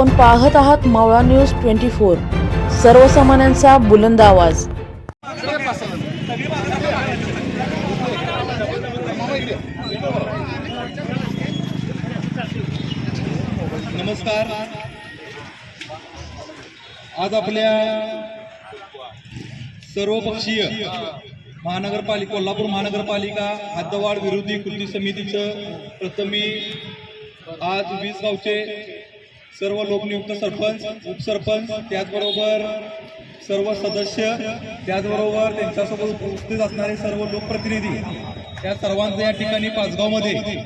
आपण पाहत आहात मावळा न्यूज ट्वेंटी फोर. सर्वसामान्यांचा बुलंद आवाज. नमस्कार. आज आपल्या सर्वपक्षीय महानगरपालिका कोल्हापूर महानगरपालिका हद्दवाढ विरोधी कृती समितीचं प्रथमी आज वीस गावचे सर्व लोकनियुक्त सरपंच उपसरपंच त्याचबरोबर सर्व सदस्य त्याचबरोबर त्यांच्यासोबत उपस्थित असणारे सर्व लोकप्रतिनिधी त्या सर्वांचं या ठिकाणी पाचगावमध्ये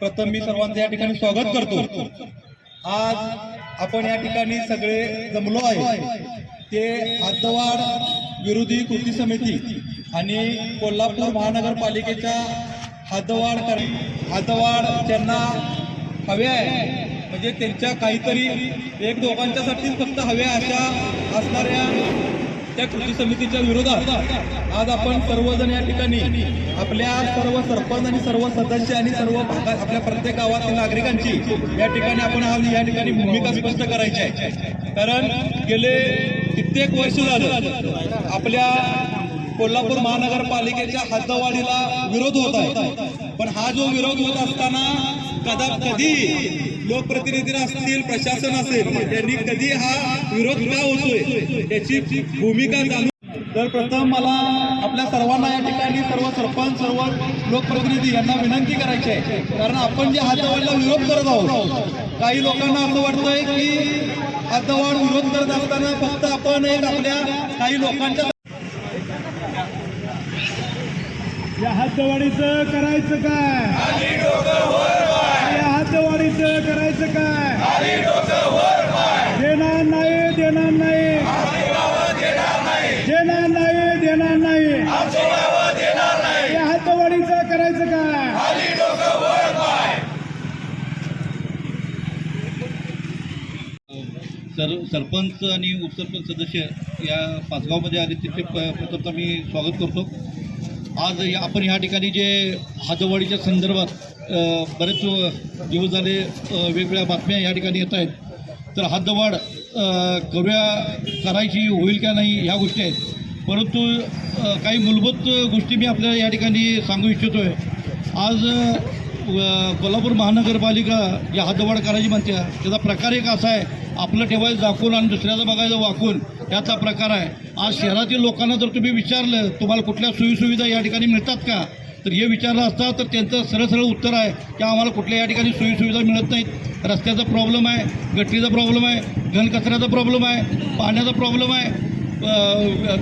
प्रथम मी सर्वांचं या ठिकाणी स्वागत करतो. आज आपण या ठिकाणी सगळे जमलो आहे. ते हातवाड विरोधी कृती समिती आणि कोल्हापूर महानगरपालिकेच्या हातवाड कर हातवाड त्यांना हवे आहे म्हणजे त्यांच्या काहीतरी एक दोघांच्यासाठी फक्त हव्या अशा असणाऱ्या त्या कृती समितीच्या विरोधात आज आपण सर्वजण या ठिकाणी आपल्या सर्व सरपंच आणि सर्व सदस्य आणि सर्व भागात आपल्या प्रत्येक गावातील नागरिकांची या ठिकाणी आपण आज या ठिकाणी भूमिका स्पष्ट करायची आहे. कारण गेले कित्येक वर्ष झालं आपल्या कोल्हापूर महानगरपालिकेच्या हद्दवाढीला विरोध होत आहे. पण हा जो विरोध होत असताना कदा कधी लोकप्रतिनिधी असतील प्रशासन असेल त्यांनी कधी हा विरोध का होतोय याची भूमिका जाणून तर प्रथम मला आपल्या सर्वांना या ठिकाणी सर्व सरपंच सर्व लोकप्रतिनिधी यांना विनंती करायची आहे. कारण आपण जे हद्दवाढीला विरोध करत आहोत काही लोकांना असं वाटतंय की हद्दवाढ विरोध करत असताना फक्त आपण एक आपल्या काही लोकांच्या या हद्दवाढीचं करायचं काय? या हद्दवाढीचं करायचं काय? देणार नाही देणार नाही. देणार नाही देणार नाही. या हद्दवाढीचं करायचं काय? सर सरपंच आणि उपसरपंच सदस्य या पाचगावमध्ये आले तिथे प्रथमतः मी स्वागत करतो. आज या आपण ह्या ठिकाणी जे हातवाडीच्या संदर्भात बरेच दिवस झाले वेगवेगळ्या बातम्या या ठिकाणी येत आहेत. तर हद्दवाढ करूया करायची होईल का नाही ह्या गोष्टी आहेत. परंतु काही मूलभूत गोष्टी मी आपल्याला या ठिकाणी सांगू इच्छितो आहे आज कोल्हापूर महानगरपालिका या हद्दवाढ करायची म्हणते त्याचा प्रकार एक असा आहे आपलं ठेवायचं दाखवून आणि दुसऱ्याचं बघायचं वाकून. याचा प्रकार आहे. आज शहरातील लोकांना जर तुम्ही विचारलं तुम्हाला कुठल्या सोयीसुविधा या ठिकाणी मिळतात का? तर हे विचारलं असता तर त्यांचं सरळ सरळ उत्तर आहे की आम्हाला कुठल्या या ठिकाणी सोयीसुविधा मिळत नाहीत. रस्त्याचा प्रॉब्लेम आहे गटरीचा प्रॉब्लेम आहे घनकचऱ्याचा प्रॉब्लेम आहे पाण्याचा प्रॉब्लेम आहे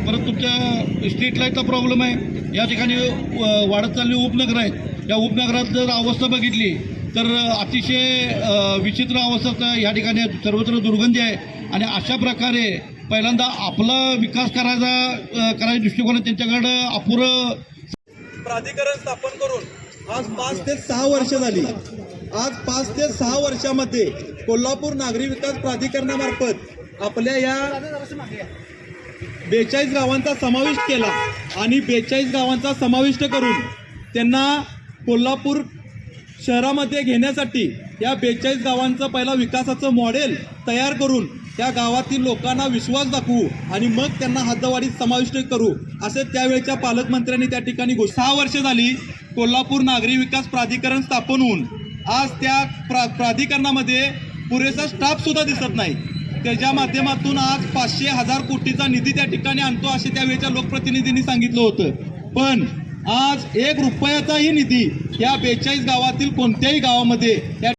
परत तुमच्या स्ट्रीट लाईटचा प्रॉब्लेम आहे. या ठिकाणी वाढत चाललेली उपनगर आहेत. या उपनगरात जर अवस्था बघितली तर अतिशय विचित्र अवस्था या ठिकाणी सर्वत्र दुर्गंधी आहे. आणि अशा प्रकारे पहिल्यांदा आपला विकास करायचा करायच्या दृष्टिकोनात त्यांच्याकडं अपुरं प्राधिकरण स्थापन करून आज पाच ते सहा वर्ष झाली. आज पाच ते सहा वर्षामध्ये कोल्हापूर नागरी विकास प्राधिकरणामार्फत आपल्या या बेचाळीस गावांचा समावेश केला आणि बेचाळीस गावांचा समाविष्ट करून त्यांना कोल्हापूर शहरामध्ये घेण्यासाठी या बेचाळीस गावांचं पहिला विकासाचं मॉडेल तयार करून त्या गावातील लोकांना विश्वास दाखवू आणि मग त्यांना हद्दवाडीत समाविष्ट करू असे त्यावेळच्या पालकमंत्र्यांनी त्या ठिकाणी सहा वर्ष झाली कोल्हापूर नागरी विकास प्राधिकरण स्थापन होऊन. आज त्या प्रा प्राधिकरणामध्ये पुरेसा स्टाफ सुद्धा दिसत नाही. त्याच्या माध्यमातून आज पाचशे हजार कोटीचा निधी त्या ठिकाणी आणतो असे त्यावेळच्या लोकप्रतिनिधींनी सांगितलं होतं. पण आज एक रुपयाचाही निधी या बेचाळीस गावातील कोणत्याही गावामध्ये